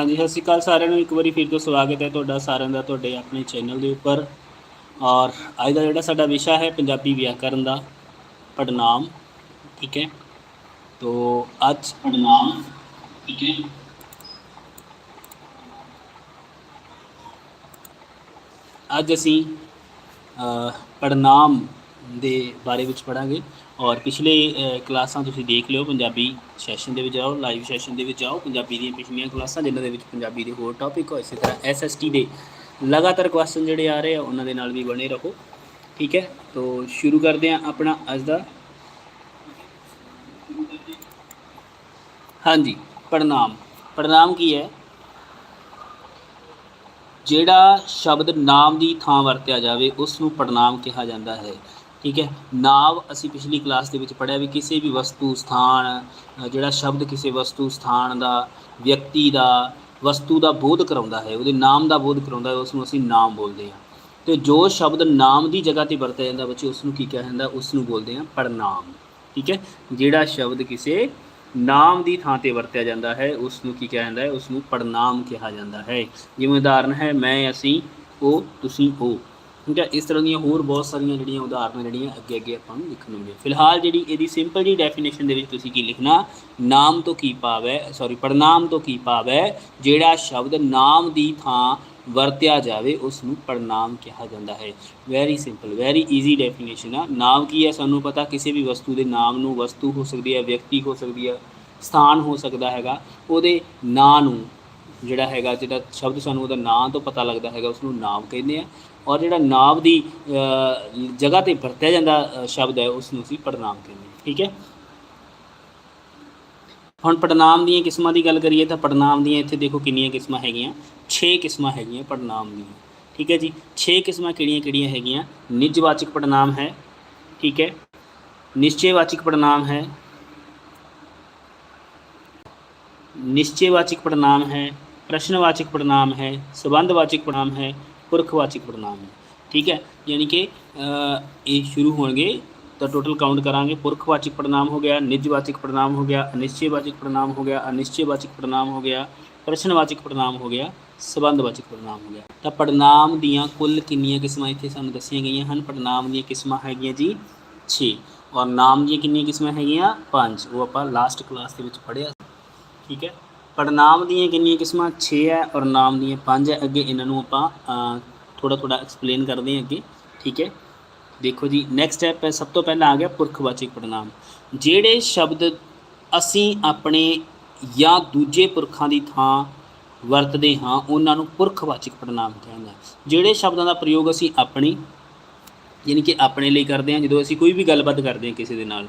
ਹਾਂਜੀ, ਸਤਿ ਸ਼੍ਰੀ ਅਕਾਲ ਸਾਰਿਆਂ ਨੂੰ। ਇੱਕ ਵਾਰੀ ਫਿਰ ਤੋਂ ਸਵਾਗਤ ਹੈ ਤੁਹਾਡਾ ਸਾਰਿਆਂ ਦਾ ਤੁਹਾਡੇ ਆਪਣੇ ਚੈਨਲ ਦੇ ਉੱਪਰ। ਔਰ ਅੱਜ ਦਾ ਜਿਹੜਾ ਸਾਡਾ ਵਿਸ਼ਾ ਹੈ, ਪੰਜਾਬੀ ਵਿਆਕਰਨ ਦਾ ਪੜਨਾਮ ਠੀਕ ਹੈ? ਤੋ ਅੱਜ ਪੜਨਾਮ ਠੀਕ ਹੈ? ਅੱਜ ਅਸੀਂ ਪੜਨਾਮ ਦੇ ਬਾਰੇ ਵਿੱਚ ਪੜਾਂਗੇ ਔਰ ਪਿਛਲੇ ਕਲਾਸਾਂ ਤੁਸੀਂ ਦੇਖ ਲਿਓ, ਪੰਜਾਬੀ ਸੈਸ਼ਨ ਦੇ ਵਿੱਚ ਜਾਓ ਲਾਈਵ ਸੈਸ਼ਨ ਦੇ ਵਿੱਚ ਜਾਓ, ਪੰਜਾਬੀ ਦੀਆਂ ਪਿਛਲੀਆਂ ਕਲਾਸਾਂ, ਜਿਨ੍ਹਾਂ ਦੇ ਵਿੱਚ ਪੰਜਾਬੀ ਦੇ ਹੋਰ ਟੌਪਿਕ ਹੋ, ਇਸੇ ਤਰ੍ਹਾਂ ਐਸਐਸਟੀ ਦੇ ਲਗਾਤਾਰ ਕੁਐਸਚਨ ਜਿਹੜੇ ਆ ਰਹੇ ਆ, ਉਹਨਾਂ ਦੇ ਨਾਲ ਵੀ ਬਣੇ ਰਹੋ, ਠੀਕ ਹੈ? ਤੋਂ ਸ਼ੁਰੂ ਕਰਦੇ ਹਾਂ ਆਪਣਾ ਅੱਜ ਦਾ। ਹਾਂਜੀ ਪੜਨਾਮ ਪੜਨਾਮ ਕੀ ਹੈ? ਜਿਹੜਾ ਸ਼ਬਦ ਨਾਮ ਦੀ ਥਾਂ ਵਰਤਿਆ ਜਾਵੇ ਉਸ ਨੂੰ ਪ੍ਰਣਾਮ ਕਿਹਾ ਜਾਂਦਾ ਹੈ। ਠੀਕ ਹੈ? ਨਾਵ ਅਸੀਂ ਪਿਛਲੀ ਕਲਾਸ ਦੇ ਵਿੱਚ ਪੜ੍ਹਿਆ ਵੀ ਕਿਸੇ ਵੀ ਵਸਤੂ, ਸਥਾਨ ਜਿਹੜਾ ਸ਼ਬਦ ਕਿਸੇ ਵਸਤੂ, ਸਥਾਨ ਦਾ, ਵਿਅਕਤੀ ਦਾ, ਵਸਤੂ ਦਾ ਬੋਧ ਕਰਾਉਂਦਾ ਹੈ, ਉਹਦੇ ਨਾਮ ਦਾ ਬੋਧ ਕਰਾਉਂਦਾ ਹੈ ਉਸ ਨੂੰ ਅਸੀਂ ਨਾਮ ਬੋਲਦੇ ਹਾਂ। ਤੇ ਜੋ ਸ਼ਬਦ ਨਾਮ ਦੀ ਜਗ੍ਹਾ ਤੇ ਵਰਤਿਆ ਜਾਂਦਾ ਬੱਚੇ ਉਸ ਨੂੰ ਕੀ ਕਿਹਾ ਜਾਂਦਾ? ਉਸ ਨੂੰ ਬੋਲਦੇ ਹਾਂ ਪੜਨਾਮ ਠੀਕ ਹੈ? ਜਿਹੜਾ ਸ਼ਬਦ ਕਿਸੇ ਨਾਮ ਦੀ ਥਾਂ ਤੇ ਵਰਤਿਆ ਜਾਂਦਾ ਹੈ ਉਸ ਨੂੰ ਕੀ ਕਿਹਾ ਜਾਂਦਾ ਹੈ? ਉਸ ਨੂੰ ਪੜਨਾਮ ਕਿਹਾ ਜਾਂਦਾ ਹੈ। ਜਿਵੇਂ ਉਦਾਹਰਨ ਹੈ, ਮੈਂ, ਅਸੀਂ, ਉਹ, ਤੁਸੀਂ, ਉਹ। ਠੀਕ ਹੈ, ਇਸ ਤਰ੍ਹਾਂ ਦੀਆਂ ਹੋਰ ਬਹੁਤ ਸਾਰੀਆਂ ਜਿਹੜੀਆਂ ਉਦਾਹਰਨਾਂ ਜਿਹੜੀਆਂ ਅੱਗੇ ਅੱਗੇ ਆਪਾਂ ਨੂੰ ਲਿਖਣ ਨੂੰ ਫਿਲਹਾਲ ਜਿਹੜੀ ਇਹਦੀ ਸਿੰਪਲ ਜੀ ਡੈਫੀਨੇਸ਼ਨ ਦੇ ਵਿੱਚ ਤੁਸੀਂ ਕੀ ਲਿਖਣਾ? ਨਾਮ ਤੋਂ ਕੀ ਭਾਵ ਹੈ? ਸੌਰੀ ਪੜਨਾਮ ਤੋਂ ਕੀ ਭਾਵ ਹੈ? ਜਿਹੜਾ ਸ਼ਬਦ ਨਾਮ ਦੀ ਥਾਂ ਵਰਤਿਆ ਜਾਵੇ ਉਸ ਨੂੰ ਪੜਨਾਮ ਕਿਹਾ ਜਾਂਦਾ ਹੈ। Very simple very easy definition ਆ। ਨਾਮ ਕੀ ਹੈ? ਸਾਨੂੰ ਪਤਾ, ਕਿਸੇ ਵੀ ਵਸਤੂ ਦੇ ਨਾਮ ਨੂੰ ਵਸਤੂ ਹੋ ਸਕਦੀ ਹੈ, ਵਿਅਕਤੀ ਹੋ ਸਕਦੀ ਹੈ, ਸਥਾਨ ਹੋ ਸਕਦਾ ਹੈਗਾ। ਉਹਦੇ ਨਾਂ ਨੂੰ ਜਿਹੜਾ ਹੈਗਾ, ਜਿਹੜਾ ਸ਼ਬਦ ਸਾਨੂੰ ਉਹਦਾ ਨਾਂ ਤੋਂ ਪਤਾ ਲੱਗਦਾ ਹੈਗਾ ਉਸ ਨੂੰ ਨਾਮ ਕਹਿੰਦੇ ਆ। ਔਰ ਜਿਹੜਾ ਨਾਮ ਦੀ ਜਗ੍ਹਾ ਤੇ ਵਰਤਿਆ ਜਾਂਦਾ ਸ਼ਬਦ ਹੈ ਉਸ ਨੂੰ ਅਸੀਂ ਪੜਨਾਮ ਕਹਿੰਦੇ ਠੀਕ ਹੈ? ਹੁਣ ਪੜਨਾਮ ਦੀਆਂ ਕਿਸਮਾਂ ਦੀ ਗੱਲ ਕਰੀਏ ਤਾਂ ਪੜਨਾਮ ਦੀਆਂ ਇੱਥੇ ਦੇਖੋ ਕਿੰਨੀਆਂ ਕਿਸਮਾਂ ਹੈਗੀਆਂ 6 ਕਿਸਮਾਂ ਹੈਗੀਆਂ ਪੜਨਾਮ ਦੀਆਂ, ਠੀਕ ਹੈ ਜੀ? 6 ਕਿਸਮਾਂ ਕਿਹੜੀਆਂ ਕਿਹੜੀਆਂ ਹੈਗੀਆਂ? ਨਿਜਵਾਚਕ ਪੜਨਾਮ ਹੈ, ਠੀਕ ਹੈ? ਨਿਸ਼ਚੈਵਾਚਕ ਪੜਨਾਮ ਹੈ, ਨਿਸ਼ਚੈਵਾਚਕ ਪੜਨਾਮ ਹੈ, ਪ੍ਰਸ਼ਨਵਾਚਕ ਪੜਨਾਮ ਹੈ, ਸੰਬੰਧਵਾਚਕ ਪੜਨਾਮ ਹੈ ਪੁਰਖਵਾਚਕ ਪੜਨਾਮ ਠੀਕ ਹੈ? ਯਾਨੀ ਕਿ ਇਹ ਸ਼ੁਰੂ ਹੋਣਗੇ, ਤਾਂ ਟੋਟਲ ਕਾਊਂਟ ਕਰਾਂਗੇ। ਪੁਰਖਵਾਚਕ ਪੜਨਾਮ ਹੋ ਗਿਆ, ਨਿਜਵਾਚਕ ਪੜਨਾਮ ਹੋ ਗਿਆ, ਅਨਿਸ਼ਚੈਵਾਚਕ ਪੜਨਾਮ ਹੋ ਗਿਆ, ਅਨਿਸ਼ਚੈਵਾਚਕ ਪੜਨਾਮ ਹੋ ਗਿਆ, ਪ੍ਰਸ਼ਨਵਾਚਕ ਪੜਨਾਮ ਹੋ ਗਿਆ, ਸੰਬੰਧਵਾਚਕ ਪੜਨਾਮ ਹੋ ਗਿਆ। ਤਾਂ ਪੜਨਾਮ ਦੀਆਂ ਕੁੱਲ ਕਿੰਨੀਆਂ ਕਿਸਮਾਂ ਇੱਥੇ ਸਾਨੂੰ ਦੱਸੀਆਂ ਗਈਆਂ ਹਨ? ਪੜਨਾਮ ਦੀਆਂ ਕਿਸਮਾਂ ਹੈਗੀਆਂ ਜੀ 6 ਔਰ ਨਾਮ ਦੀਆਂ ਕਿੰਨੀਆਂ ਕਿਸਮਾਂ ਹੈਗੀਆਂ? 5 ਉਹ ਆਪਾਂ ਲਾਸਟ ਕਲਾਸ ਦੇ ਵਿੱਚ ਪੜ੍ਹਿਆ ਠੀਕ ਹੈ? ਪੜਨਾਮ ਦੀਆਂ ਕਿੰਨੀਆਂ ਕਿਸਮਾਂ? 6 ਹੈ ਔਰ ਨਾਮ ਦੀਆਂ 5 ਹੈ। ਅੱਗੇ ਇਹਨਾਂ ਨੂੰ ਆਪਾਂ ਥੋੜਾ ਥੋੜਾ ਐਕਸਪਲੇਨ ਕਰਦੇ ਹਾਂ ਅੱਗੇ। ਠੀਕ ਹੈ? ਦੇਖੋ ਜੀ ਨੈਕਸਟ ਸਟੈਪ ਹੈ, ਸਭ ਤੋਂ ਪਹਿਲਾਂ ਆ ਗਿਆ ਪੁਰਖਵਾਚਕ ਪੜਨਾਮ ਜਿਹੜੇ ਸ਼ਬਦ ਅਸੀਂ ਆਪਣੇ ਜਾਂ ਦੂਜੇ ਪੁਰਖਾਂ ਦੀ ਥਾਂ ਵਰਤਦੇ ਹਾਂ, ਉਹਨਾਂ ਨੂੰ ਪੁਰਖਵਾਚਕ ਪੜਨਾਮ ਕਹਿੰਦੇ ਜਿਹੜੇ ਸ਼ਬਦਾਂ ਦਾ ਪ੍ਰਯੋਗ ਅਸੀਂ ਆਪਣੀ, ਯਾਨੀ ਕਿ ਆਪਣੇ ਲਈ ਕਰਦੇ ਹਾਂ, ਜਦੋਂ ਅਸੀਂ ਕੋਈ ਵੀ ਗੱਲਬਾਤ ਕਰਦੇ ਹਾਂ ਕਿਸੇ ਦੇ ਨਾਲ,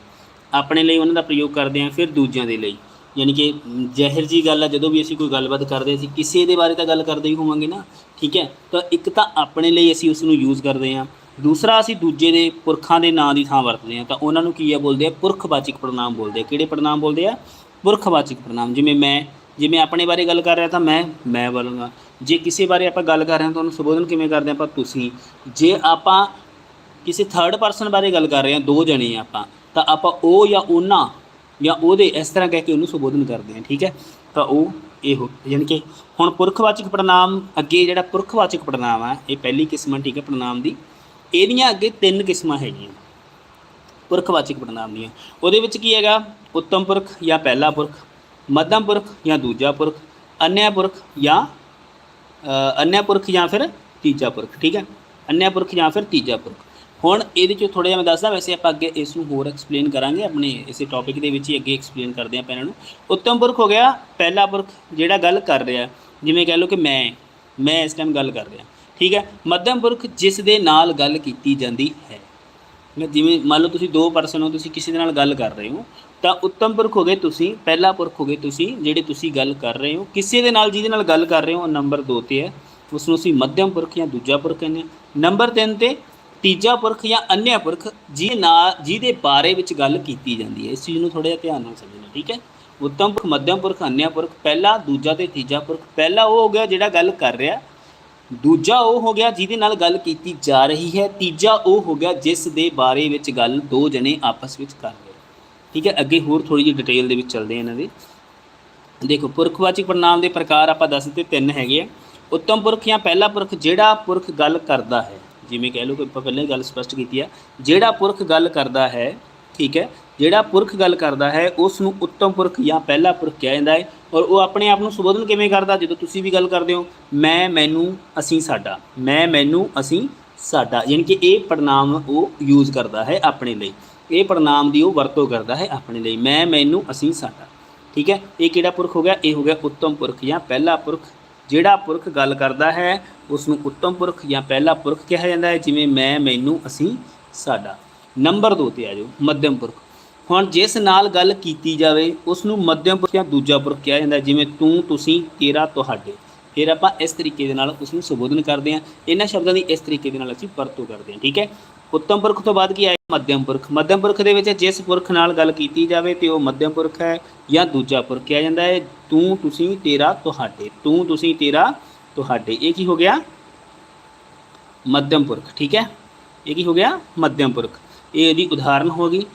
ਆਪਣੇ ਲਈ ਉਹਨਾਂ ਦਾ ਪ੍ਰਯੋਗ ਕਰਦੇ ਹਾਂ, ਫਿਰ ਦੂਜਿਆਂ ਦੇ ਲਈ। ਯਾਨੀ ਕਿ ਜ਼ਹਿਰ ਜੀ ਗੱਲ ਆ, ਜਦੋਂ ਵੀ ਅਸੀਂ ਕੋਈ ਗੱਲਬਾਤ ਕਰਦੇ ਅਸੀਂ ਕਿਸੇ ਦੇ ਬਾਰੇ ਤਾਂ ਗੱਲ ਕਰਦੇ ਹੀ ਹੋਵਾਂਗੇ ਨਾ, ਠੀਕ ਹੈ? ਤਾਂ ਇੱਕ ਤਾਂ ਆਪਣੇ ਲਈ ਅਸੀਂ ਉਸ ਨੂੰ ਯੂਜ਼ ਕਰਦੇ ਹਾਂ। ਦੂਸਰਾ, ਅਸੀਂ ਦੂਜੇ ਦੇ ਪੁਰਖਾਂ ਦੇ ਨਾਂ ਦੀ ਥਾਂ ਵਰਤਦੇ ਹਾਂ। ਤਾਂ ਉਹਨਾਂ ਨੂੰ ਕੀ ਆ ਬੋਲਦੇ ਆ? ਪੁਰਖਵਾਚਕ ਪ੍ਰਣਾਮ ਬੋਲਦੇ ਆ। ਕਿਹੜੇ ਪ੍ਰਣਾਮ ਬੋਲਦੇ ਆ? ਪੁਰਖਵਾਚਕ ਪੜਨਾਮ ਜਿਵੇਂ ਮੈਂ, ਜਿਵੇਂ ਆਪਣੇ ਬਾਰੇ ਗੱਲ ਕਰ ਰਿਹਾ ਤਾਂ ਮੈਂ ਮੈਂ ਬੋਲਾਂਗਾ। ਜੇ ਕਿਸੇ ਬਾਰੇ ਆਪਾਂ ਗੱਲ ਕਰ ਰਹੇ ਹਾਂ, ਤਾਂ ਉਹਨੂੰ ਸੰਬੋਧਨ ਕਿਵੇਂ ਕਰਦੇ ਹਾਂ ਆਪਾਂ? ਤੁਸੀਂ। ਜੇ ਆਪਾਂ ਕਿਸੇ ਥਰਡ ਪਰਸਨ ਬਾਰੇ ਗੱਲ ਕਰ ਰਹੇ ਹਾਂ, ਦੋ ਜਣੇ ਆ ਆਪਾਂ, ਤਾਂ ਆਪਾਂ ਉਹ ਜਾਂ ਉਹਨਾਂ ਜਾਂ ਉਹਦੇ ਇਸ ਤਰ੍ਹਾਂ ਕਹਿ ਕੇ ਉਹਨੂੰ ਸੰਬੋਧਨ ਕਰਦੇ ਹਾਂ ਠੀਕ ਹੈ? ਤਾਂ ਉਹ ਇਹੋ ਯਾਨੀ ਕਿ ਹੁਣ ਪੁਰਖਵਾਚਕ ਪੜਨਾਮ ਅੱਗੇ ਜਿਹੜਾ ਪੁਰਖਵਾਚਕ ਪੜਨਾਮ ਆ ਇਹ ਪਹਿਲੀ ਕਿਸਮ ਆ ਠੀਕ ਹੈ ਪੜਨਾਮ ਦੀ ਇਹਦੀਆਂ ਅੱਗੇ ਤਿੰਨ ਕਿਸਮਾਂ ਹੈਗੀਆਂ। ਪੁਰਖਵਾਚਕ ਪੜਨਾਮ ਦੀਆਂ। ਉਹਦੇ ਵਿੱਚ ਕੀ ਹੈਗਾ? ਉੱਤਮ ਪੁਰਖ ਜਾਂ ਪਹਿਲਾ ਪੁਰਖ ਮੱਧਮ ਪੁਰਖ ਜਾਂ ਦੂਜਾ ਪੁਰਖ ਅਨਿਆ ਪੁਰਖ ਜਾਂ ਅ, ਅਨਿਆ ਪੁਰਖ ਜਾਂ ਫਿਰ ਤੀਜਾ ਪੁਰਖ ਠੀਕ ਹੈ? ਅਨਿਆ ਪੁਰਖ ਜਾਂ ਫਿਰ ਤੀਜਾ ਪੁਰਖ। ਹੁਣ ਇਹਦੇ ਚੋਂ ਥੋੜਾ ਜਿਹਾ ਮੈਂ ਦੱਸਦਾ, ਵੈਸੇ ਆਪਾਂ ਅੱਗੇ ਇਸ ਨੂੰ ਹੋਰ ਐਕਸਪਲੇਨ ਕਰਾਂਗੇ, ਆਪਣੇ ਇਸੇ ਟੌਪਿਕ ਦੇ ਵਿੱਚ ਹੀ ਅੱਗੇ ਐਕਸਪਲੇਨ ਕਰਦੇ ਆਪਾਂ ਇਹਨਾਂ ਨੂੰ। ਉੱਤਮ ਪੁਰਖ ਹੋ ਗਿਆ, ਪਹਿਲਾ ਪੁਰਖ ਜਿਹੜਾ ਗੱਲ ਕਰ ਰਿਹਾ, ਜਿਵੇਂ ਕਹਿ ਲਓ ਕਿ ਮੈਂ ਮੈਂ ਇਸ ਟਾਈਮ ਗੱਲ ਕਰ ਰਿਹਾ। ਠੀਕ ਹੈ? ਮੱਧਮ ਪੁਰਖ ਜਿਸ ਦੇ ਨਾਲ ਗੱਲ ਕੀਤੀ ਜਾਂਦੀ ਹੈ। ਜਿਵੇਂ ਮੰਨ ਲਓ ਤੁਸੀਂ ਦੋ ਪਰਸਨ ਹੋ, ਤੁਸੀਂ ਕਿਸੇ ਦੇ ਨਾਲ ਗੱਲ ਕਰ ਰਹੇ ਹੋ, ਤਾਂ ਉੱਤਮ ਪੁਰਖ ਹੋ ਗਏ ਤੁਸੀਂ, ਪਹਿਲਾ ਪੁਰਖ ਹੋ ਗਏ ਤੁਸੀਂ, ਜਿਹੜੇ ਤੁਸੀਂ ਗੱਲ ਕਰ ਰਹੇ ਹੋ। ਕਿਸੇ ਦੇ ਨਾਲ ਜਿਹਦੇ ਨਾਲ ਗੱਲ ਕਰ ਰਹੇ ਹੋ, ਉਹ ਨੰਬਰ 2 ਤੇ ਹੈ। ਉਸ ਨੂੰ ਅਸੀਂ ਮੱਧਮ ਪੁਰਖ ਜਾਂ ਦੂਜਾ ਪੁਰਖ ਕਹਿੰਦੇ ਹਾਂ। ਨੰਬਰ 3 ਤੇ ਤੀਜਾ ਪੁਰਖ ਜਾਂ ਅਨਿਆ ਪੁਰਖ ਜਿਹਦੇ ਨਾਲ ਜਿਹਦੇ ਬਾਰੇ ਵਿੱਚ ਗੱਲ ਕੀਤੀ ਜਾਂਦੀ ਹੈ। ਇਸ ਚੀਜ਼ ਨੂੰ ਥੋੜਾ ਜਿਹਾ ਧਿਆਨ ਨਾਲ ਸਮਝਣਾ, ਠੀਕ ਹੈ? ਉੱਤਮ ਪੁਰਖ, ਮੱਧਮ ਪੁਰਖ, ਅਨਿਆ ਪੁਰਖ, ਪਹਿਲਾ, ਦੂਜਾ ਤੇ ਤੀਜਾ ਪੁਰਖ, ਪਹਿਲਾ ਉਹ ਹੋ ਗਿਆ ਜਿਹੜਾ ਗੱਲ ਕਰ ਰਿਹਾ। ਦੂਜਾ ਉਹ ਹੋ ਗਿਆ ਜਿਹਦੇ ਨਾਲ ਗੱਲ ਕੀਤੀ ਜਾ ਰਹੀ ਹੈ। ਤੀਜਾ ਉਹ ਹੋ ਗਿਆ ਜਿਸ ਦੇ ਬਾਰੇ ਵਿੱਚ ਗੱਲ ਦੋ ਜਣੇ ਆਪਸ ਵਿੱਚ ਕਰ ਰਹੇ। ਠੀਕ ਹੈ? ਅੱਗੇ ਹੋਰ ਥੋੜੀ ਜਿਹੀ ਡਿਟੇਲ ਦੇ ਵਿੱਚ ਚੱਲਦੇ ਹਾਂ ਇਹਨਾਂ ਦੇ। ਦੇਖੋ, ਪੁਰਖਵਾਚਕ ਪੜਨਾਮ ਦੇ ਪ੍ਰਕਾਰ ਆਪਾਂ ਦੱਸ ਦਿੱਤੇ, ਤਿੰਨ ਹੈਗੇ ਆ। ਉੱਤਮ ਪੁਰਖ ਜਾਂ ਪਹਿਲਾ ਪੁਰਖ ਜਿਹੜਾ ਪੁਰਖ ਗੱਲ ਕਰਦਾ ਹੈ ਜਿਵੇਂ ਕਹਿ ਲਓ ਕਿ ਆਪਾਂ ਪਹਿਲਾਂ ਹੀ ਗੱਲ ਸਪਸ਼ਟ ਕੀਤੀ ਹੈ ਜਿਹੜਾ ਪੁਰਖ ਗੱਲ ਕਰਦਾ ਹੈ, ਠੀਕ ਹੈ, ਜਿਹੜਾ ਪੁਰਖ ਗੱਲ ਕਰਦਾ ਹੈ ਉਸ ਨੂੰ ਉੱਤਮ ਪੁਰਖ ਜਾਂ ਪਹਿਲਾ ਪੁਰਖ ਕਿਹਾ ਜਾਂਦਾ ਹੈ ਔਰ ਉਹ ਆਪਣੇ ਆਪ ਨੂੰ ਸੰਬੋਧਨ ਕਿਵੇਂ ਕਰਦਾ? ਜਦੋਂ ਤੁਸੀਂ ਵੀ ਗੱਲ ਕਰਦੇ ਹੋ, ਮੈਂ, ਮੈਨੂੰ, ਅਸੀਂ, ਸਾਡਾ, ਮੈਂ, ਮੈਨੂੰ, ਅਸੀਂ, ਸਾਡਾ, ਯਾਨੀ ਕਿ ਇਹ ਪੜਨਾਮ ਉਹ ਯੂਜ਼ ਕਰਦਾ ਹੈ ਆਪਣੇ ਲਈ, ਇਹ ਪੜਨਾਮ ਦੀ ਉਹ ਵਰਤੋਂ ਕਰਦਾ ਹੈ ਆਪਣੇ ਲਈ, ਮੈਂ, ਮੈਨੂੰ, ਅਸੀਂ, ਸਾਡਾ, ਠੀਕ ਹੈ, ਇਹ ਕਿਹੜਾ ਪੁਰਖ ਹੋ ਗਿਆ? ਇਹ ਹੋ ਗਿਆ ਉੱਤਮ ਪੁਰਖ ਜਾਂ ਪਹਿਲਾ ਪੁਰਖ ਜਿਹੜਾ ਪੁਰਖ ਗੱਲ ਕਰਦਾ ਹੈ ਉਸ ਨੂੰ ਉੱਤਮ ਪੁਰਖ ਜਾਂ ਪਹਿਲਾ ਪੁਰਖ ਕਿਹਾ ਜਾਂਦਾ ਹੈ, ਜਿਵੇਂ ਮੈਂ, ਮੈਨੂੰ, ਅਸੀਂ, ਸਾਡਾ। ਨੰਬਰ 2 ਤੇ ਆ ਜਾਓ, ਮੱਧਮ ਪੁਰਖ। ਹੁਣ ਜਿਸ ਨਾਲ ਗੱਲ ਕੀਤੀ ਜਾਵੇ ਉਸ ਨੂੰ ਮੱਧਮ ਪੁਰਖ ਜਾਂ ਦੂਜਾ ਪੁਰਖ ਕਿਹਾ ਜਾਂਦਾ ਜਿਵੇਂ ਤੂੰ, ਤੁਸੀਂ, ਤੇਰਾ, ਤੁਹਾਡੇ। ਫਿਰ ਆਪਾਂ ਇਸ ਤਰੀਕੇ ਦੇ ਨਾਲ ਉਸ ਨੂੰ ਸੰਬੋਧਨ ਕਰਦੇ ਹਾਂ। ਇਹਨਾਂ ਸ਼ਬਦਾਂ ਦੀ ਇਸ ਤਰੀਕੇ ਦੇ ਨਾਲ ਅਸੀਂ ਵਰਤੋਂ ਕਰਦੇ ਹਾਂ, ਠੀਕ ਹੈ? ਉੱਤਮ ਪੁਰਖ ਤੋਂ ਬਾਅਦ ਕੀ ਆਇਆ? ਮੱਧਮ ਪੁਰਖ। ਮੱਧਮ ਪੁਰਖ ਦੇ ਵਿੱਚ ਜਿਸ ਪੁਰਖ ਨਾਲ ਗੱਲ ਕੀਤੀ ਜਾਵੇ ਤੇ ਉਹ ਮੱਧਮ ਪੁਰਖ ਹੈ ਜਾਂ ਦੂਜਾ ਪੁਰਖ ਕਿਹਾ ਜਾਂਦਾ ਹੈ, ਤੂੰ ਤੁਸੀਂ ਤੇਰਾ ਤੁਹਾਡੇ, ਤੂੰ ਤੁਸੀਂ ਤੇਰਾ ਤੁਹਾਡੇ। ਇਹ ਕੀ ਹੋ ਗਿਆ? ਮੱਧਮ ਪੁਰਖ, ਠੀਕ ਹੈ? ਇਹ ਕੀ ਹੋ ਗਿਆ? ਮੱਧਮ ਪੁਰਖ। ਇਹ ਇਹਦੀ ਉਦਾਹਰਨ ਹੋ ਗਈ।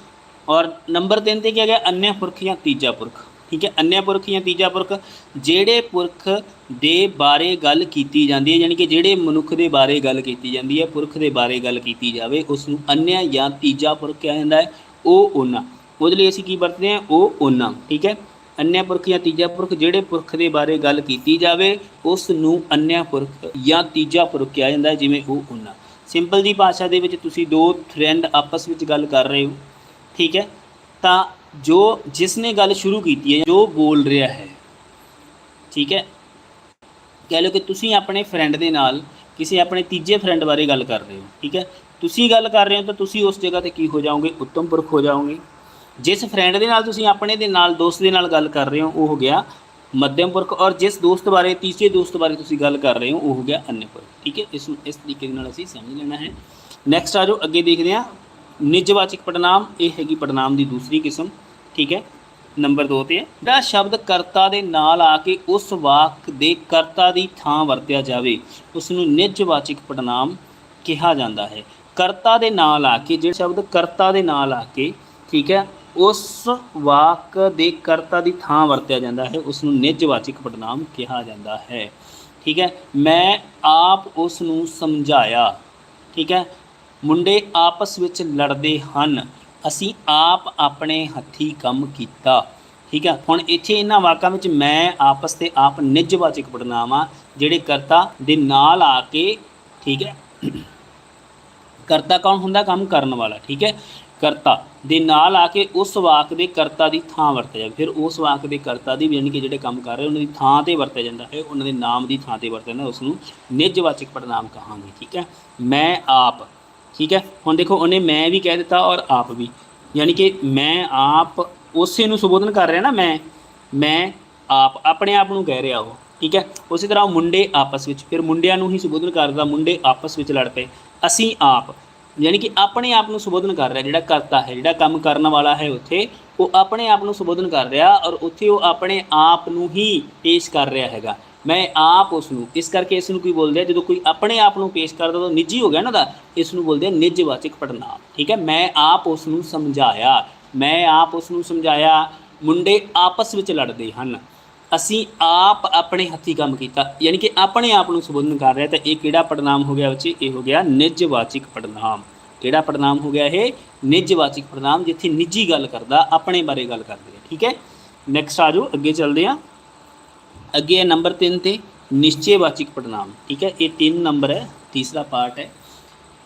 ਔਰ ਨੰਬਰ 3 ਤੇ ਕਿਹਾ ਗਿਆ? ਅਨਿਆ ਪੁਰਖ ਜਾਂ ਤੀਜਾ ਪੁਰਖ। ਠੀਕ ਹੈ, ਅਨਿਆ ਪੁਰਖ ਜਾਂ ਤੀਜਾ ਪੁਰਖ, ਜਿਹੜੇ ਪੁਰਖ ਦੇ ਬਾਰੇ ਗੱਲ ਕੀਤੀ ਜਾਂਦੀ ਹੈ, ਯਾਨੀ ਕਿ ਜਿਹੜੇ ਮਨੁੱਖ ਦੇ ਬਾਰੇ ਗੱਲ ਕੀਤੀ ਜਾਂਦੀ ਹੈ, ਪੁਰਖ ਦੇ ਬਾਰੇ ਗੱਲ ਕੀਤੀ ਜਾਵੇ ਉਸ ਨੂੰ ਅਨਿਆ ਜਾਂ ਤੀਜਾ ਪੁਰਖ ਕਿਹਾ ਜਾਂਦਾ ਹੈ, ਉਹ ਉਹਨਾਂ ਉਹਦੇ ਲਈ ਅਸੀਂ ਕੀ ਵਰਤਦੇ ਹਾਂ? ਉਹ ਉਹਨਾਂ ਠੀਕ ਹੈ? ਅਨਿਆ ਪੁਰਖ ਜਾਂ ਤੀਜਾ ਪੁਰਖ ਜਿਹੜੇ ਪੁਰਖ ਦੇ ਬਾਰੇ ਗੱਲ ਕੀਤੀ ਜਾਵੇ ਉਸ ਨੂੰ ਅਨਿਆ ਪੁਰਖ ਜਾਂ ਤੀਜਾ ਪੁਰਖ ਕਿਹਾ ਜਾਂਦਾ ਹੈ, ਜਿਵੇਂ ਉਹ ਉਹਨਾਂ ਸਿੰਪਲ ਦੀ ਭਾਸ਼ਾ ਦੇ ਵਿੱਚ ਤੁਸੀਂ ਦੋ ਫਰੈਂਡ ਆਪਸ ਵਿੱਚ ਗੱਲ ਕਰ ਰਹੇ ਹੋ, ਠੀਕ ਹੈ? ਤਾਂ ਜੋ ਜਿਸ ਨੇ ਗੱਲ ਸ਼ੁਰੂ ਕੀਤੀ ਹੈ, ਜੋ ਬੋਲ ਰਿਹਾ ਹੈ। ਠੀਕ ਹੈ? ਕਹਿ ਲਓ ਕਿ ਤੁਸੀਂ ਆਪਣੇ ਫਰੈਂਡ ਦੇ ਨਾਲ ਕਿਸੇ ਆਪਣੇ ਤੀਜੇ ਫਰੈਂਡ ਬਾਰੇ ਗੱਲ ਕਰ ਰਹੇ ਹੋ। ਠੀਕ ਹੈ? ਤੁਸੀਂ ਗੱਲ ਕਰ ਰਹੇ ਹੋ ਤਾਂ ਤੁਸੀਂ ਉਸ ਜਗ੍ਹਾ ਤੇ ਕੀ ਹੋ ਜਾਓਗੇ? ਉੱਤਮ ਪੁਰਖ ਹੋ ਜਾਓਗੇ। ਜਿਸ ਫਰੈਂਡ ਦੇ ਨਾਲ ਤੁਸੀਂ ਆਪਣੇ ਦੇ ਨਾਲ, ਦੋਸਤ ਦੇ ਨਾਲ ਗੱਲ ਕਰ ਰਹੇ ਹੋ, ਉਹ ਹੋ ਗਿਆ ਮੱਧਮ ਪੁਰਖ ਔਰ ਜਿਸ ਦੋਸਤ ਬਾਰੇ ਤੀਸਰੇ ਦੋਸਤ ਬਾਰੇ ਤੁਸੀਂ ਗੱਲ ਕਰ ਰਹੇ ਹੋ, ਉਹ ਹੋ ਗਿਆ ਅਨਯ ਪੁਰਖ। ਠੀਕ ਹੈ? ਇਸ ਨੂੰ ਇਸ ਤਰੀਕੇ ਦੇ ਨਾਲ ਅਸੀਂ ਸਮਝ ਲੈਣਾ ਹੈ। ਨੈਕਸਟ ਆ ਜਾਓ, ਅੱਗੇ ਦੇਖਦੇ ਹਾਂ। ਨਿਜਵਾਚਕ ਪੜਨਾਮ ਇਹ ਹੈਗੀ ਪੜਨਾਮ ਦੀ ਦੂਸਰੀ ਕਿਸਮ। ਠੀਕ ਹੈ? ਨੰਬਰ 2 ਤੇ ਹੈ। ਜਿਹੜਾ ਸ਼ਬਦ ਕਰਤਾ ਦੇ ਨਾਲ ਆ ਕੇ ਉਸ ਵਾਕ ਦੇ ਕਰਤਾ ਦੀ ਥਾਂ ਵਰਤਿਆ ਜਾਵੇ। ਉਸ ਨੂੰ ਨਿਜਵਾਚਕ ਪੜਨਾਮ ਕਿਹਾ ਜਾਂਦਾ ਹੈ। ਕਰਤਾ ਦੇ ਨਾਲ ਆ ਕੇ, ਜਿਹੜਾ ਸ਼ਬਦ ਕਰਤਾ ਦੇ ਨਾਲ ਆ ਕੇ, ਠੀਕ ਹੈ? ਉਸ ਵਾਕ ਦੇ ਕਰਤਾ ਦੀ ਥਾਂ ਵਰਤਿਆ ਜਾਂਦਾ ਹੈ। ਉਸ ਨੂੰ ਨਿਜਵਾਚਕ ਪੜਨਾਮ ਕਿਹਾ ਜਾਂਦਾ ਹੈ। ਠੀਕ ਹੈ? ਮੈਂ ਆਪ ਉਸ ਨੂੰ ਸਮਝਾਇਆ। ਠੀਕ ਹੈ? ਮੁੰਡੇ ਆਪਸ ਵਿੱਚ ਲੜਦੇ ਹਨ। ਅਸੀਂ ਆਪ ਆਪਣੇ ਹੱਥੀ ਕੰਮ ਕੀਤਾ। ਠੀਕ ਹੈ ਹੁਣ ਇੱਥੇ ਇਹਨਾਂ ਵਾਕਾਂ ਵਿੱਚ ਮੈਂ ਆਪਸ ਤੇ ਆਪ ਨਿਜਵਾਚਕ ਪੜਨਾਮ ਆ ਜਿਹੜੇ ਕਰਤਾ ਦੇ ਨਾਲ ਆ ਕੇ, ਠੀਕ ਹੈ? ਕਰਤਾ ਕੌਣ ਹੁੰਦਾ? ਕੰਮ ਕਰਨ ਵਾਲਾ, ਠੀਕ ਹੈ? ਕਰਤਾ ਦੇ ਨਾਲ ਆ ਕੇ ਉਸ ਵਾਕ ਦੇ ਕਰਤਾ ਦੀ ਥਾਂ ਵਰਤਿਆ ਜਾਵੇ ਫਿਰ ਉਸ ਵਾਕ ਦੇ ਕਰਤਾ ਦੀ ਵੀ ਯਾਨੀ ਕਿ ਜਿਹੜੇ ਕੰਮ ਕਰ ਰਹੇ, ਉਹਨਾਂ ਦੀ ਥਾਂ ਤੇ ਵਰਤਿਆ ਜਾਂਦਾ ਹੈ। ਉਹਨਾਂ ਦੇ ਨਾਮ ਦੀ ਥਾਂ ਤੇ ਵਰਤਿਆ ਜਾਂਦਾ ਉਸ ਨੂੰ ਨਿਜਵਾਚਕ ਪੜਨਾਮ ਕਹਾਂਗੇ, ਠੀਕ ਹੈ? ਮੈਂ ਆਪ ਠੀਕ ਹੈ? ਹੁਣ ਦੇਖੋ, ਉਹਨੇ ਮੈਂ ਵੀ ਕਹਿ ਦਿੱਤਾ ਔਰ ਆਪ ਵੀ। ਯਾਨੀ ਕਿ ਮੈਂ, ਆਪ ਉਸੇ ਨੂੰ ਸੰਬੋਧਨ ਕਰ ਰਿਹਾ ਨਾ ਮੈਂ ਮੈਂ ਆਪ, ਆਪਣੇ ਆਪ ਨੂੰ ਕਹਿ ਰਿਹਾ ਉਹ। ਠੀਕ ਹੈ? ਉਸੇ ਤਰ੍ਹਾਂ ਮੁੰਡੇ ਆਪਸ ਵਿੱਚ, ਫਿਰ ਮੁੰਡਿਆਂ ਨੂੰ ਹੀ ਸੰਬੋਧਨ ਕਰਦਾ, ਮੁੰਡੇ ਆਪਸ ਵਿੱਚ ਲੜ ਪਏ। ਅਸੀਂ ਆਪ, ਯਾਨੀ ਕਿ ਆਪਣੇ ਆਪ ਨੂੰ ਸੰਬੋਧਨ ਕਰ ਰਿਹਾ, ਜਿਹੜਾ ਕਰਤਾ ਹੈ, ਜਿਹੜਾ ਕੰਮ ਕਰਨ ਵਾਲਾ ਹੈ ਉੱਥੇ, ਉਹ ਆਪਣੇ ਆਪ ਨੂੰ ਸੰਬੋਧਨ ਕਰ ਰਿਹਾ ਔਰ ਉੱਥੇ ਉਹ ਆਪਣੇ ਆਪ ਨੂੰ ਹੀ ਪੇਸ਼ ਕਰ ਰਿਹਾ ਹੈਗਾ। ਮੈਂ ਆਪ ਉਸ ਨੂੰ ਇਸ ਕਰਕੇ ਇਸ ਨੂੰ ਕੀ ਬੋਲਦੇ ਆ, ਜਦੋਂ ਕੋਈ ਆਪਣੇ ਆਪ ਨੂੰ ਪੇਸ਼ ਕਰਦਾ ਤਾਂ ਨਿੱਜੀ ਹੋ ਗਿਆ ਨਾ ਦਾ ਇਸ ਨੂੰ ਬੋਲਦੇ ਆ ਨਿਜਵਾਚਕ ਪੜਨਾਮ ਠੀਕ ਹੈ? ਮੈਂ ਆਪ ਉਸ ਨੂੰ ਸਮਝਾਇਆ, ਮੈਂ ਆਪ ਉਸ ਨੂੰ ਸਮਝਾਇਆ, ਮੁੰਡੇ ਆਪਸ ਵਿੱਚ ਲੜਦੇ ਹਨ। ਅਸੀਂ ਆਪ ਆਪਣੇ ਹੱਥੀ ਕੰਮ ਕੀਤਾ, ਯਾਨੀ ਕਿ ਆਪਣੇ ਆਪ ਨੂੰ ਸੰਬੋਧਨ ਕਰ ਰਿਹਾ, ਤਾਂ ਇਹ ਕਿਹੜਾ ਪੜਨਾਮ ਹੋ ਗਿਆ ਬੱਚੇ? ਇਹ ਹੋ ਗਿਆ ਨਿਜਵਾਚਕ ਪੜਨਾਮ ਕਿਹੜਾ ਪੜਨਾਮ ਹੋ ਗਿਆ ਇਹ? ਨਿੱਜਵਾਚਕ ਪੜਨਾਮ ਜਿੱਥੇ ਨਿੱਜੀ ਗੱਲ ਕਰਦਾ, ਆਪਣੇ ਬਾਰੇ ਗੱਲ ਕਰਦੇ ਆ ਠੀਕ ਹੈ? ਨੈਕਸਟ ਆ ਜਾਓ, ਅੱਗੇ ਚੱਲਦੇ ਆ ਅੱਗੇ ਹੈ ਨੰਬਰ 3 ਤੇ ਨਿਸ਼ਚੈਵਾਚਕ ਪੜਨਾਮ ਠੀਕ ਹੈ ਇਹ ਤਿੰਨ ਨੰਬਰ ਹੈ ਤੀਸਰਾ ਪਾਰਟ ਹੈ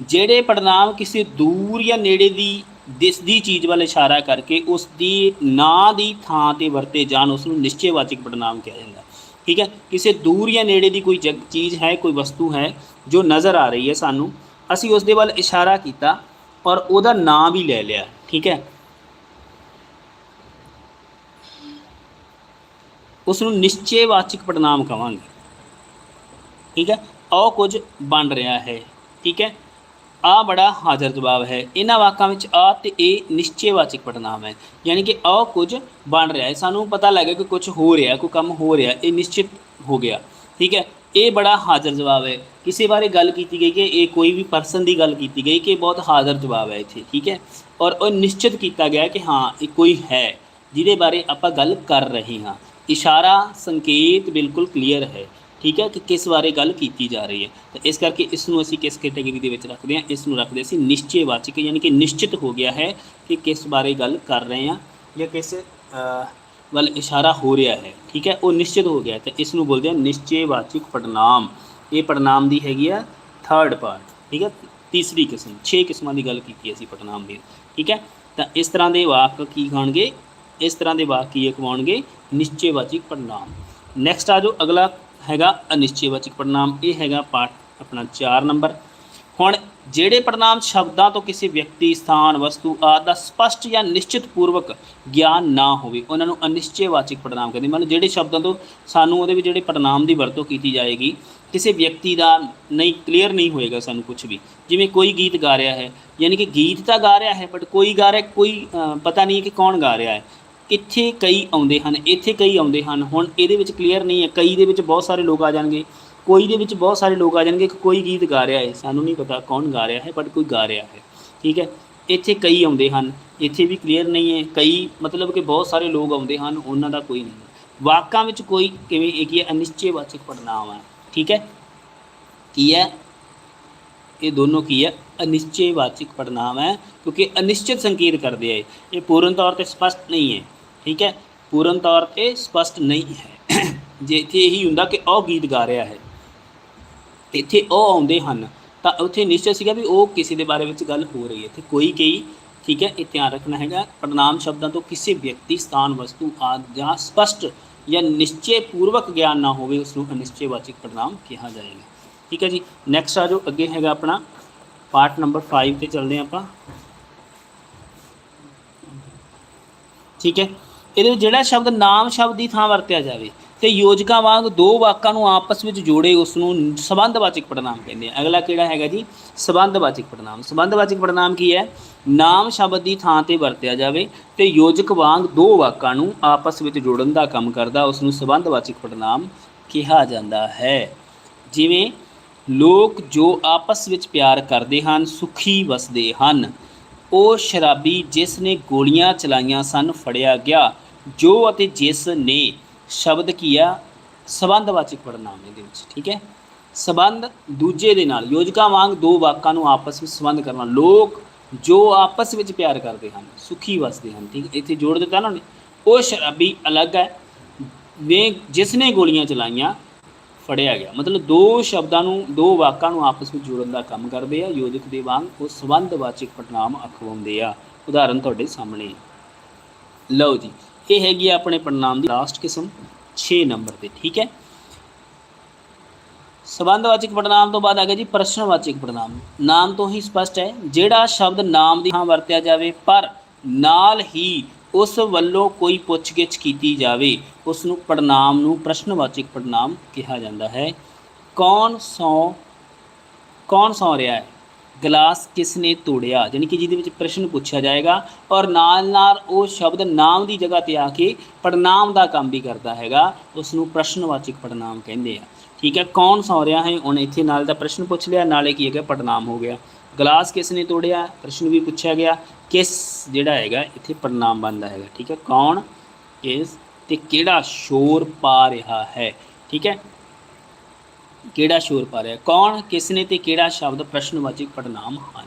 ਜਿਹੜੇ ਪੜਨਾਮ ਕਿਸੇ ਦੂਰ ਜਾਂ ਨੇੜੇ ਦੀ ਦਿਸਦੀ ਚੀਜ਼ ਵੱਲ ਇਸ਼ਾਰਾ ਕਰਕੇ ਉਸ ਦੀ ਨਾਂ ਦੀ ਥਾਂ ਤੇ ਵਰਤੇ ਜਾਣ ਉਸ ਨੂੰ ਨਿਸ਼ਚੈਵਾਚਕ ਪੜਨਾਮ ਕਿਹਾ ਜਾਂਦਾ ਠੀਕ ਹੈ ਕਿਸੇ ਦੂਰ ਜਾਂ ਨੇੜੇ ਦੀ ਕੋਈ ਜਗ- ਚੀਜ਼ ਹੈ ਕੋਈ ਵਸਤੂ ਹੈ ਜੋ ਨਜ਼ਰ ਆ ਰਹੀ ਹੈ ਸਾਨੂੰ ਅਸੀਂ ਉਸ ਦੇ ਵੱਲ ਇਸ਼ਾਰਾ ਕੀਤਾ ਔਰ ਉਹਦਾ ਨਾਂ ਵੀ ਲੈ ਲਿਆ ਠੀਕ ਹੈ ਉਸ ਨੂੰ ਨਿਸ਼ਚੈਵਾਚਕ ਪੜਨਾਮ ਕਵਾਂਗੇ। ਠੀਕ ਹੈ? ਉਹ ਕੁਝ ਬਣ ਰਿਹਾ ਹੈ। ਠੀਕ ਹੈ? ਆ ਬੜਾ ਹਾਜ਼ਰ ਜਵਾਬ ਹੈ। ਇਹਨਾਂ ਵਾਕਾਂ ਵਿੱਚ ਆ ਤੇ ਇਹ ਨਿਸ਼ਚੈਵਾਚਕ ਪੜਨਾਮ ਹੈ। ਯਾਨੀ ਕਿ ਆ ਕੁਝ ਬਣ ਰਿਹਾ ਹੈ। ਸਾਨੂੰ ਪਤਾ ਲੱਗ ਗਿਆ ਕਿ ਕੁਝ ਹੋ ਰਿਹਾ, ਕੋਈ ਕੰਮ ਹੋ ਰਿਹਾ, ਇਹ ਨਿਸ਼ਚਿਤ ਹੋ ਗਿਆ। ਠੀਕ ਹੈ? ਇਹ ਬੜਾ ਹਾਜ਼ਰ ਜਵਾਬ ਹੈ। ਕਿਸੇ ਬਾਰੇ ਗੱਲ ਕੀਤੀ ਗਈ ਕਿ ਇਹ ਕੋਈ ਵੀ ਪਰਸਨ ਦੀ ਗੱਲ ਕੀਤੀ ਗਈ ਕਿ ਇਹ ਬਹੁਤ ਹਾਜ਼ਰ ਜਵਾਬ ਹੈ ਇੱਥੇ। ਠੀਕ ਹੈ? ਔਰ ਉਹ ਨਿਸ਼ਚਿਤ ਕੀਤਾ ਗਿਆ ਕਿ ਹਾਂ, ਇਹ ਕੋਈ ਹੈ, ਜਿਹਦੇ ਬਾਰੇ ਆਪਾਂ ਗੱਲ ਕਰ ਰਹੇ ਹਾਂ। ਇਸ਼ਾਰਾ, ਸੰਕੇਤ ਬਿਲਕੁਲ ਕਲੀਅਰ ਹੈ। ਠੀਕ ਹੈ ਕਿ ਕਿਸ ਬਾਰੇ ਗੱਲ ਕੀਤੀ ਜਾ ਰਹੀ ਹੈ। ਤਾਂ ਇਸ ਕਰਕੇ ਇਸ ਨੂੰ ਅਸੀਂ ਕਿਸ ਕੈਟਾਗਰੀ ਦੇ ਵਿੱਚ ਰੱਖਦੇ ਹਾਂ? ਇਸ ਨੂੰ ਰੱਖਦੇ ਅਸੀਂ ਨਿਸ਼ਚੈਵਾਚਕ, ਯਾਨੀ ਕਿ ਨਿਸ਼ਚਿਤ ਹੋ ਗਿਆ ਹੈ ਕਿ ਕਿਸ ਬਾਰੇ ਗੱਲ ਕਰ ਰਹੇ ਹਾਂ ਜਾਂ ਕਿਸ ਵੱਲ ਇਸ਼ਾਰਾ ਹੋ ਰਿਹਾ ਹੈ। ਠੀਕ ਹੈ, ਉਹ ਨਿਸ਼ਚਿਤ ਹੋ ਗਿਆ ਤੇ ਇਸ ਨੂੰ ਬੋਲਦੇ ਹਾਂ ਨਿਸ਼ਚੈਵਾਚਕ ਪੜਨਾਮ। ਇਹ ਪੜਨਾਮ ਦੀ ਹੈਗੀ ਆ ਥਰਡ ਪਾਰਟ ਠੀਕ ਹੈ, ਤੀਸਰੀ ਕਿਸਮ 6 ਕਿਸਮਾਂ ਦੀ ਗੱਲ ਕੀਤੀ ਅਸੀਂ ਪੜਨਾਮ ਦੀ। ਠੀਕ ਹੈ, ਤਾਂ ਇਸ ਤਰ੍ਹਾਂ ਦੇ ਵਾਕ ਕੀ ਖਾਣਗੇ ਇਸ ਤਰ੍ਹਾਂ ਦੇ ਵਾਕ ਕੀ ਅਖਵਾਉਣਗੇ ਨਿਸ਼ਚੈਵਾਚਕ ਪੜਨਾਮ ਨੈਕਸਟ ਆ ਜਾਓ, ਅਗਲਾ ਹੈਗਾ ਅਨਿਸ਼ਚੈਵਾਚਕ ਪੜਨਾਮ ਇਹ ਹੈਗਾ ਪਾਠ ਆਪਣਾ 4 ਨੰਬਰ। ਹੁਣ ਜਿਹੜੇ ਪੜਨਾਮ ਸ਼ਬਦਾਂ ਤੋਂ ਕਿਸੇ ਵਿਅਕਤੀ, ਸਥਾਨ, ਵਸਤੂ ਆਦਿ ਦਾ ਸਪਸ਼ਟ ਜਾਂ ਨਿਸ਼ਚਿਤ ਪੂਰਵਕ ਗਿਆਨ ਨਾ ਹੋਵੇ, ਉਹਨਾਂ ਨੂੰ ਅਨਿਸ਼ਚੈਵਾਚਕ ਪੜਨਾਮ ਕਹਿੰਦੇ ਮਤਲਬ ਜਿਹੜੇ ਸ਼ਬਦਾਂ ਤੋਂ ਸਾਨੂੰ ਉਹਦੇ ਵਿੱਚ ਜਿਹੜੇ ਪੜਨਾਮ ਦੀ ਵਰਤੋਂ ਕੀਤੀ ਜਾਏਗੀ, ਕਿਸੇ ਵਿਅਕਤੀ ਦਾ ਨਹੀਂ ਕਲੀਅਰ ਨਹੀਂ ਹੋਏਗਾ ਸਾਨੂੰ ਕੁਝ ਵੀ। ਜਿਵੇਂ ਕੋਈ ਗੀਤ ਗਾ ਰਿਹਾ ਹੈ, ਯਾਨੀ ਕਿ ਗੀਤ ਤਾਂ ਗਾ ਰਿਹਾ ਹੈ ਬਟ ਕੋਈ ਗਾ ਰਿਹਾ, ਕੋਈ ਪਤਾ ਨਹੀਂ ਕਿ ਕੌਣ ਗਾ ਰਿਹਾ ਹੈ। ਇੱਥੇ ਕਈ ਆਉਂਦੇ ਹਨ, ਇੱਥੇ ਕਈ ਆਉਂਦੇ ਹਨ। ਹੁਣ ਇਹਦੇ ਵਿੱਚ ਕਲੀਅਰ ਨਹੀਂ ਹੈ, ਕਈ ਦੇ ਵਿੱਚ ਬਹੁਤ ਸਾਰੇ ਲੋਕ ਆ ਜਾਣਗੇ, ਕੋਈ ਦੇ ਵਿੱਚ ਬਹੁਤ ਸਾਰੇ ਲੋਕ ਆ ਜਾਣਗੇ ਕਿ ਕੋਈ ਗੀਤ ਗਾ ਰਿਹਾ ਹੈ। ਸਾਨੂੰ ਨਹੀਂ ਪਤਾ ਕੌਣ ਗਾ ਰਿਹਾ ਹੈ ਬਟ ਕੋਈ ਗਾ ਰਿਹਾ ਹੈ। ਠੀਕ ਹੈ? ਇੱਥੇ ਕਈ ਆਉਂਦੇ ਹਨ, ਇੱਥੇ ਵੀ ਕਲੀਅਰ ਨਹੀਂ ਹੈ। ਕਈ ਮਤਲਬ ਕਿ ਬਹੁਤ ਸਾਰੇ ਲੋਕ ਆਉਂਦੇ ਹਨ, ਉਹਨਾਂ ਦਾ ਕੋਈ ਨਹੀਂ। ਵਾਕਾਂ ਵਿੱਚ ਕੋਈ ਕਿਵੇਂ ਇਹ ਕੀ ਹੈ? ਅਨਿਸ਼ਚੈਵਾਚਕ ਪੜਨਾਮ ਹੈ। ਠੀਕ ਹੈ? ਕੀ ਹੈ? ਇਹ ਦੋਨੋਂ ਕੀ ਹੈ? ਅਨਿਸ਼ਚੈਵਾਚਕ ਪੜਨਾਮ ਹੈ, ਕਿਉਂਕਿ ਅਨਿਸ਼ਚਿਤ ਸੰਕੇਤ ਕਰਦੇ ਆ ਇਹ ਪੂਰਨ ਤੌਰ ਤੇ ਸਪਸ਼ਟ ਨਹੀਂ ਹੈ। ਠੀਕ ਹੈ? ਪੂਰਨ ਤੌਰ ਤੇ ਸਪਸ਼ਟ ਨਹੀਂ ਹੈ। ਜੇ ਇੱਥੇ ਇਹੀ ਹੁੰਦਾ ਕਿ ਉਹ ਗੀਤ ਗਾ ਰਿਹਾ ਹੈ ਇੱਥੇ ਉਹ ਆਉਂਦੇ ਹਨ, ਤਾਂ ਉੱਥੇ ਨਿਸ਼ਚੈ ਸੀਗਾ ਵੀ ਉਹ ਕਿਸੇ ਦੇ ਬਾਰੇ ਵਿੱਚ ਗੱਲ ਹੋ ਰਹੀ ਹੈ। ਇੱਥੇ ਕੋਈ ਕਈ ਠੀਕ ਹੈ, ਇਹ ਧਿਆਨ ਰੱਖਣਾ ਹੈਗਾ। ਪ੍ਰਣਾਮ ਸ਼ਬਦਾਂ ਤੋਂ ਕਿਸੇ ਵਿਅਕਤੀ, ਸਥਾਨ, ਵਸਤੂ, ਆਦਿ ਜਾਂ ਸਪਸ਼ਟ ਜਾਂ ਨਿਸ਼ਚੈ ਪੂਰਵਕ ਗਿਆਨ ਨਾ ਹੋਵੇ ਉਸ ਨੂੰ ਅਨਿਸ਼ਚੈਵਾਚਕ ਪ੍ਰਣਾਮ ਕਿਹਾ ਜਾਏਗਾ। ਠੀਕ ਹੈ ਜੀ? ਨੈਕਸਟ ਆ ਜੋ ਅੱਗੇ ਹੈਗਾ ਆਪਣਾ ਪਾਰਟ ਨੰਬਰ 5 ਤੇ ਚੱਲਦੇ ਹਾਂ ਆਪਾਂ। ਠੀਕ ਹੈ? ਇਹਦੇ ਵਿੱਚ ਜਿਹੜਾ ਸ਼ਬਦ ਨਾਮ ਸ਼ਬਦ ਦੀ ਥਾਂ ਵਰਤਿਆ ਜਾਵੇ ਤੇ ਯੋਜਕਾਂ ਵਾਂਗ ਦੋ ਵਾਕਾਂ ਨੂੰ ਆਪਸ ਵਿੱਚ ਜੋੜੇ ਉਸ ਨੂੰ ਸੰਬੰਧਵਾਚਕ ਪੜਨਾਮ ਕਹਿੰਦੇ ਆ। ਅਗਲਾ ਕਿਹੜਾ ਹੈਗਾ ਜੀ? ਸੰਬੰਧਵਾਚਕ ਪੜਨਾਮ ਸੰਬੰਧਵਾਚਕ ਪੜਨਾਮ ਕੀ ਹੈ? ਨਾਮ ਸ਼ਬਦ ਦੀ ਥਾਂ ਤੇ ਵਰਤਿਆ ਜਾਵੇ ਤੇ ਯੋਜਕ ਵਾਂਗ ਦੋ ਵਾਕਾਂ ਨੂੰ ਆਪਸ ਵਿੱਚ ਜੋੜਨ ਦਾ ਕੰਮ ਕਰਦਾ, ਉਸ ਨੂੰ ਸੰਬੰਧਵਾਚਕ ਪੜਨਾਮ ਕਿਹਾ ਜਾਂਦਾ ਹੈ। ਜਿਵੇਂ, ਲੋਕ ਜੋ ਆਪਸ ਵਿੱਚ ਪਿਆਰ ਕਰਦੇ ਹਨ, ਸੁਖੀ ਵਸਦੇ ਹਨ। ਉਹ ਸ਼ਰਾਬੀ ਜਿਸ ਨੇ ਗੋਲੀਆਂ ਚਲਾਈਆਂ ਸਨ ਫੜਿਆ ਗਿਆ, ਜੋ ਅਤੇ ਜਿਸ ਨੇ ਸ਼ਬਦ ਕੀਆ ਸੰਬੰਧਵਾਚਕ ਪੜਨਾਮ ਇਹਦੇ ਵਿੱਚ, ਠੀਕ ਹੈ? ਸੰਬੰਧ ਦੂਜੇ ਦੇ ਨਾਲ, ਯੋਜਕਾਂ ਵਾਂਗ ਦੋ ਵਾਕਾਂ ਨੂੰ ਆਪਸ ਵਿੱਚ ਸੰਬੰਧ ਕਰਨਾ ਲੋਕ ਜੋ ਆਪਸ ਵਿੱਚ ਪਿਆਰ ਕਰਦੇ ਹਨ, ਸੁਖੀ ਵਸਦੇ ਹਨ, ਠੀਕ ਇੱਥੇ ਜੋੜ ਦਿੱਤਾ ਉਹਨਾਂ। ਨੇ ਉਹ ਸ਼ਰਾਬੀ ਅਲੱਗ ਹੈ, ਨੇ, ਜਿਸ ਨੇ ਗੋਲੀਆਂ ਚਲਾਈਆਂ ਫੜਿਆ ਗਿਆ। ਮਤਲਬ ਦੋ ਸ਼ਬਦਾਂ ਨੂੰ, ਦੋ ਵਾਕਾਂ ਨੂੰ ਆਪਸ ਵਿੱਚ ਜੋੜਨ ਦਾ ਕੰਮ ਕਰਦੇ ਆ। ਯੋਜਕ ਦੇ ਵਾਂਗ ਉਹ ਸੰਬੰਧਵਾਚਕ ਪੜਨਾਮ ਅਖਵਾਉਂਦੇ ਆ। ਉਦਾਹਰਨ ਤੁਹਾਡੇ ਸਾਹਮਣੇ। ਲਓ ਜੀ, ਇਹ ਹੈਗੀ ਆ ਆਪਣੇ ਪੜਨਾਮ ਦੀ ਲਾਸਟ ਕਿਸਮ 6 ਨੰਬਰ ਤੇ, ਠੀਕ ਹੈ? ਸੰਬੰਧਵਾਚਕ ਪੜਨਾਮ ਤੋਂ ਬਾਅਦ ਆ ਗਿਆ ਜੀ ਪ੍ਰਸ਼ਨਵਾਚਕ ਪੜਨਾਮ ਨਾਮ ਤੋਂ ਹੀ ਸਪਸ਼ਟ ਹੈ, ਜਿਹੜਾ ਸ਼ਬਦ ਨਾਮ ਦੀ ਥਾਂ ਵਰਤਿਆ ਜਾਵੇ, ਪਰ ਨਾਲ ਹੀ ਉਸ ਵੱਲੋਂ ਕੋਈ ਪੁੱਛਗਿੱਛ ਕੀਤੀ ਜਾਵੇ, ਉਸ ਨੂੰ ਪੜਨਾਮ ਨੂੰ ਪ੍ਰਸ਼ਨਵਾਚਕ ਪੜਨਾਮ ਕਿਹਾ ਜਾਂਦਾ ਹੈ। ਕੌਣ ਸੌ ਕੌਣ ਸੌ ਰਿਹਾ ਹੈ? ਗਲਾਸ ਕਿਸ ਨੇ ਤੋੜਿਆ? ਯਾਨੀ ਕਿ ਜਿਹਦੇ ਵਿੱਚ ਪ੍ਰਸ਼ਨ ਪੁੱਛਿਆ ਜਾਏਗਾ ਔਰ ਨਾਲ ਨਾਲ ਉਹ ਸ਼ਬਦ ਨਾਮ ਦੀ ਜਗ੍ਹਾ ਤੇ ਆ ਕੇ ਪੜਨਾਮ ਦਾ ਕੰਮ ਵੀ ਕਰਦਾ ਹੈਗਾ, ਉਸ ਨੂੰ ਪ੍ਰਸ਼ਨਵਾਚਕ ਪੜਨਾਮ ਕਹਿੰਦੇ ਆ। ਠੀਕ ਹੈ, ਕੌਣ ਸੌ ਰਿਹਾ ਹੈ? ਉਹਨੇ ਇੱਥੇ ਨਾਲ ਦਾ ਪ੍ਰਸ਼ਨ ਪੁੱਛ ਲਿਆ, ਨਾਲੇ ਕੀ ਹੈਗਾ? ਪੜਨਾਮ ਹੋ ਗਿਆ। ਗਲਾਸ ਕਿਸ ਨੇ ਤੋੜਿਆ? ਪ੍ਰਸ਼ਨ ਵੀ ਪੁੱਛਿਆ ਗਿਆ, ਕਿਸ ਜਿਹੜਾ ਹੈਗਾ, ਇੱਥੇ ਪ੍ਰਣਾਮ ਬਣਦਾ ਹੈਗਾ, ਠੀਕ ਹੈ? ਕੌਣ ਇਸ ਤੇ ਕਿਹੜਾ ਸ਼ੋਰ ਪਾ ਰਿਹਾ ਹੈ? ਠੀਕ ਹੈ? ਕਿਹੜਾ ਸ਼ੋਰ ਪਾ ਰਿਹਾ ਕੌਣ ਕਿਸ ਨੇ ਤੇ ਕਿਹੜਾ ਸ਼ਬਦ ਪ੍ਰਸ਼ਨਵਾਚਕ ਪੜਨਾਮ ਹਨ?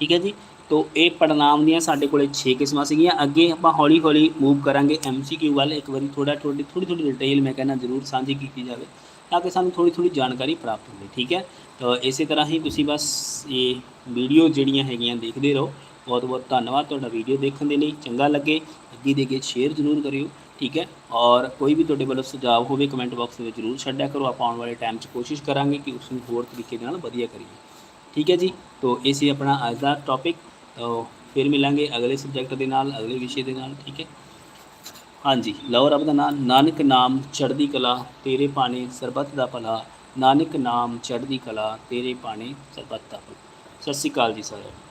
ਠੀਕ ਹੈ ਜੀ? ਤੋ ਇਹ ਪੜਨਾਮ ਦੀਆਂ ਸਾਡੇ ਕੋਲੇ 6 ਕਿਸਮਾਂ ਸੀਗੀਆਂ। ਅੱਗੇ ਆਪਾਂ ਹੌਲੀ ਹੌਲੀ ਮੂਵ ਕਰਾਂਗੇ ਐਮਸੀਕਿਊ ਵੱਲ। ਇੱਕ ਵਾਰੀ ਥੋੜਾ ਥੋੜੀ ਥੋੜੀ ਥੋੜੀ ਡਿਟੇਲ ਮੈਂ ਕਹਿੰਦਾ ਜ਼ਰੂਰ ਸਾਂਝੀ ਕੀਤੀ ਜਾਵੇ, ਤਾਂ ਕਿ ਸਾਨੂੰ ਥੋੜੀ ਥੋੜੀ ਜਾਣਕਾਰੀ ਪ੍ਰਾਪਤ ਹੋਵੇ, ਠੀਕ ਹੈ? ਇਸੇ ਤਰ੍ਹਾਂ ਹੀ ਤੁਸੀਂ ਬਸ ਇਹ ਵੀਡੀਓ ਜਿਹੜੀਆਂ ਹੈਗੀਆਂ ਦੇਖਦੇ ਰਹੋ। ਬਹੁਤ ਬਹੁਤ ਧੰਨਵਾਦ ਤੁਹਾਡਾ ਵੀਡੀਓ ਦੇਖਣ ਦੇ ਲਈ। ਚੰਗਾ ਲੱਗੇ, ਅੱਗੇ ਦੇ ਕੇ ਸ਼ੇਅਰ ਜ਼ਰੂਰ ਕਰਿਓ, ਠੀਕ ਹੈ? ਔਰ ਕੋਈ ਵੀ ਤੁਹਾਡੇ ਵੱਲੋਂ ਸੁਝਾਅ ਹੋਵੇ ਕਮੈਂਟ ਬਾਕਸ ਦੇ ਵਿੱਚ ਜ਼ਰੂਰ ਛੱਡਿਆ ਕਰੋ। ਆਪਾਂ ਆਉਣ ਵਾਲੇ ਟਾਈਮ 'ਚ ਕੋਸ਼ਿਸ਼ ਕਰਾਂਗੇ ਕਿ ਉਸ ਨੂੰ ਹੋਰ ਤਰੀਕੇ ਦੇ ਨਾਲ ਵਧੀਆ ਕਰੀਏ। ਠੀਕ ਹੈ ਜੀ? ਤੋ ਇਹ ਸੀ ਆਪਣਾ ਅੱਜ ਦਾ ਟੌਪਿਕ ਫਿਰ ਮਿਲਾਂਗੇ ਅਗਲੇ ਸਬਜੈਕਟ ਦੇ ਨਾਲ, ਅਗਲੇ ਵਿਸ਼ੇ ਦੇ ਨਾਲ, ਠੀਕ ਹੈ? ਹਾਂਜੀ, ਲਓ ਰੱਬ ਦਾ ਨਾਮ ਨਾਨਕ ਨਾਮ ਚੜ੍ਹਦੀ ਕਲਾ, ਤੇਰੇ ਪਾਣੇ ਸਰਬੱਤ ਦਾ ਭਲਾ। ਨਾਨਕ ਨਾਮ ਚੜ੍ਹਦੀ ਕਲਾ ਤੇਰੇ ਪਾਣੇ ਸਰਬੱਤ ਦਾ ਸਤਿ ਸ਼੍ਰੀ ਅਕਾਲ ਜੀ ਸਾਰਿਆਂ ਨੂੰ।